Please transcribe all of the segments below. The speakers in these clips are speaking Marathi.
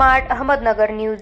Smart Ahmednagar news.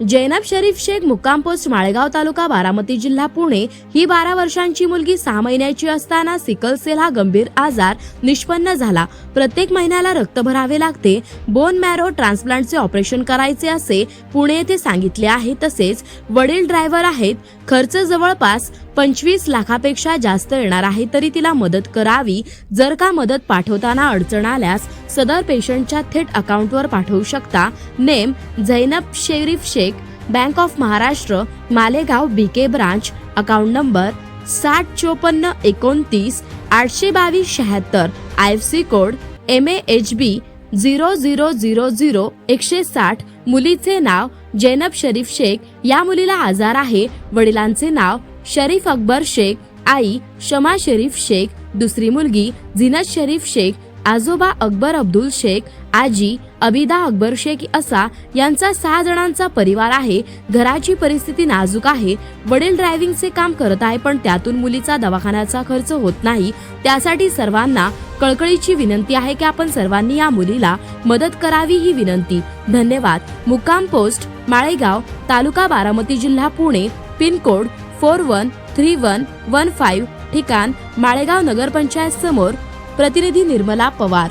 Zainab Sharif Shaikh मुक्काम पोस्ट माळेगाव तालुका बारामती जिल्हा पुणे. ही बारा वर्षांची मुलगी सहा महिन्याची असताना सिकल सेल हा गंभीर आजार निष्पन्न झाला. प्रत्येक महिन्याला रक्त भरावे लागते. बोन मॅरो ट्रान्सप्लांटचे ऑपरेशन करायचे असे पुणे येथे सांगितले आहे. तसेच वडील ड्रायव्हर आहेत. खर्च जवळपास पंचवीस लाखापेक्षा जास्त येणार आहे. तरी तिला मदत करावी. जर का मदत पाठवताना अडचण आल्यास सदर पेशंटच्या थेट अकाउंटवर पाठवू शकता. Name Zainab Sharif Shaikh bank of Maharashtra Malegaon BK branch account number साठ चोपन्न एकोणतीस आठशे बावीस शहात्तर I F C code M A H B zero zero zero zero एकशे साठ. मुलीचे नाव जैनब शरीफ शेख या मुलीला आजार आहे. वडिलांचे नाव शरीफ अकबर शेख आई शमा शरीफ शेख दुसरी मुलगी झिनत शरीफ शेख आजोबा अकबर अब्दुल शेख आजी अबिदा अकबर शेख असा यांचा सहा जणांचा परिवार आहे. घराची परिस्थिती नाजूक आहे. वडील ड्रायव्हिंगचे काम करत आहे पण त्यातून मुलीचा दवाखान्याचा खर्च होत नाही. त्यासाठी सर्वांना कळकळीची विनंती आहे की आपण सर्वांनी या मुलीला मदत करावी ही विनंती. धन्यवाद. मुक्काम पोस्ट माळेगाव तालुका बारामती जिल्हा Pune pin code four one three one one five ठिकाण माळेगाव नगरपंचायत समोर. प्रतिनिधी निर्मला पवार.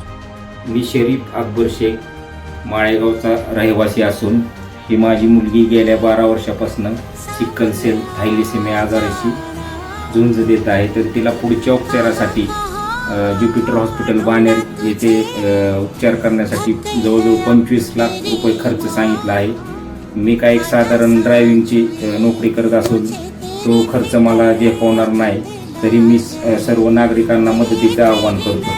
मी शरीफ अकबर शेख माळेगावचा रहिवासी असून ही माझी मुलगी गेल्या बारा वर्षापासून सिक्कल सेल थायलिसेमिया आजाराशी झुंज देत आहे. तर तिला पुढच्या उपचारासाठी ज्युपिटर हॉस्पिटल बाणेर येथे उपचार करण्यासाठी जवळजवळ पंचवीस लाख रुपये खर्च सांगितला आहे. मी काय एक साधारण ड्रायव्हिंगची नोकरी करत असून तो खर्च मला जे होणार नाही. तरी मी सर्व नागरिकांना मदतीचे आवाहन करतो.